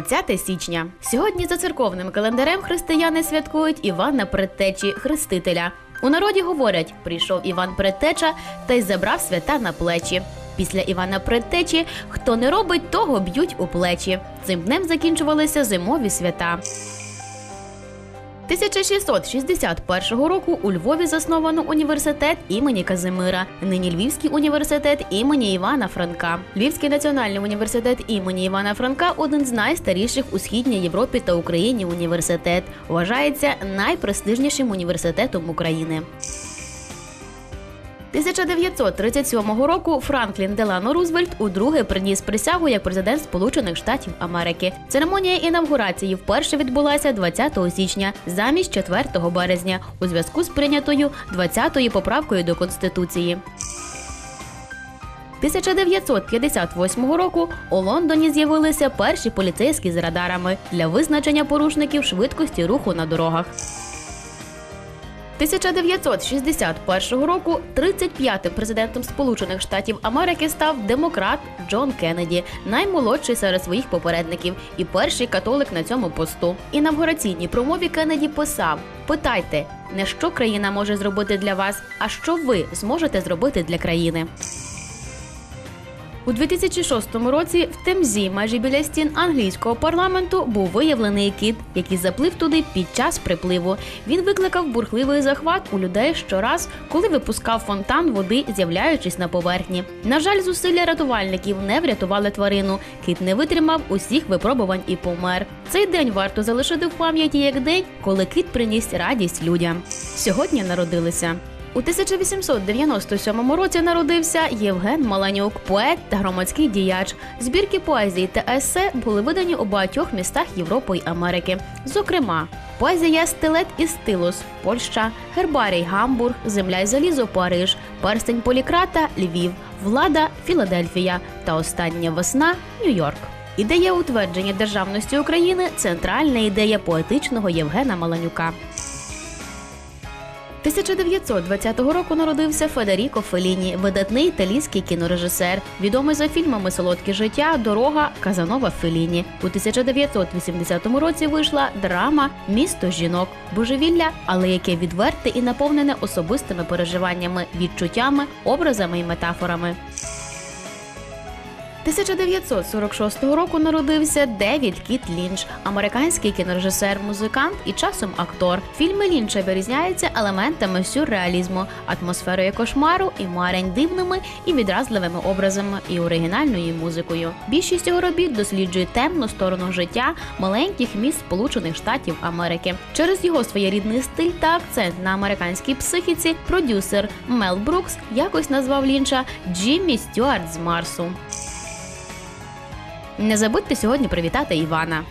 20 січня. Сьогодні за церковним календарем християни святкують Івана Предтечі Хрестителя. У народі говорять: прийшов Іван Предтеча та й забрав свята на плечі. Після Івана Предтечі хто не робить, того б'ють у плечі. Цим днем закінчувалися зимові свята. 1661 року у Львові засновано університет імені Казимира, нині Львівський університет імені Івана Франка. Львівський національний університет імені Івана Франка один з найстаріших у східній Європі та Україні університет. Вважається найпрестижнішим університетом України. 1937 року Франклін Делано Рузвельт удруге приніс присягу як президент Сполучених Штатів Америки. Церемонія інавгурації вперше відбулася 20 січня замість 4 березня у зв'язку з прийнятою 20-ю поправкою до Конституції. 1958 року у Лондоні з'явилися перші поліцейські з радарами для визначення порушників швидкості руху на дорогах. 1961 року 35-тим президентом Сполучених Штатів Америки став демократ Джон Кеннеді, наймолодший серед своїх попередників і перший католик на цьому посту. Інавгураційній промові Кеннеді писав: Питайте, не що країна може зробити для вас, а що ви зможете зробити для країни. У 2006 році в Темзі, майже біля стін англійського парламенту, був виявлений кіт, який заплив туди під час припливу. Він викликав бурхливий захват у людей щораз, коли випускав фонтан води, з'являючись на поверхні. На жаль, зусилля рятувальників не врятували тварину. Кіт не витримав усіх випробувань і помер. Цей день варто залишити в пам'яті як день, коли кіт приніс радість людям. Сьогодні народилися. У 1897 році народився Євген Маланюк, поет та громадський діяч. Збірки поезії та есе були видані у багатьох містах Європи й Америки. Зокрема, поезія Стилет і стилус Польща, Гербарій Гамбург, Земля й залізо Париж, Перстень Полікрата Львів, Влада Філадельфія та Остання весна Нью-Йорк. Ідея утвердження державності України центральна ідея поетичного Євгена Маланюка. 1920 року народився Федеріко Феліні, видатний італійський кінорежисер, відомий за фільмами Солодке життя, Дорога Казанова Феліні. У 1980 році вийшла драма Місто жінок, божевілля, але яке відверте і наповнене особистими переживаннями, відчуттями, образами і метафорами. 1946 року народився Девід Кіт Лінч, американський кінорежисер, музикант і часом актор. Фільми Лінча вирізняються елементами сюрреалізму, атмосферою кошмару і марень дивними і відразливими образами і оригінальною музикою. Більшість його робіт досліджує темну сторону життя маленьких міст Сполучених Штатів Америки. Через його своєрідний стиль та акцент на американській психіці продюсер Мел Брукс якось назвав Лінча Джиммі Стюарт з Марсу. Не забудьте сьогодні привітати Івана.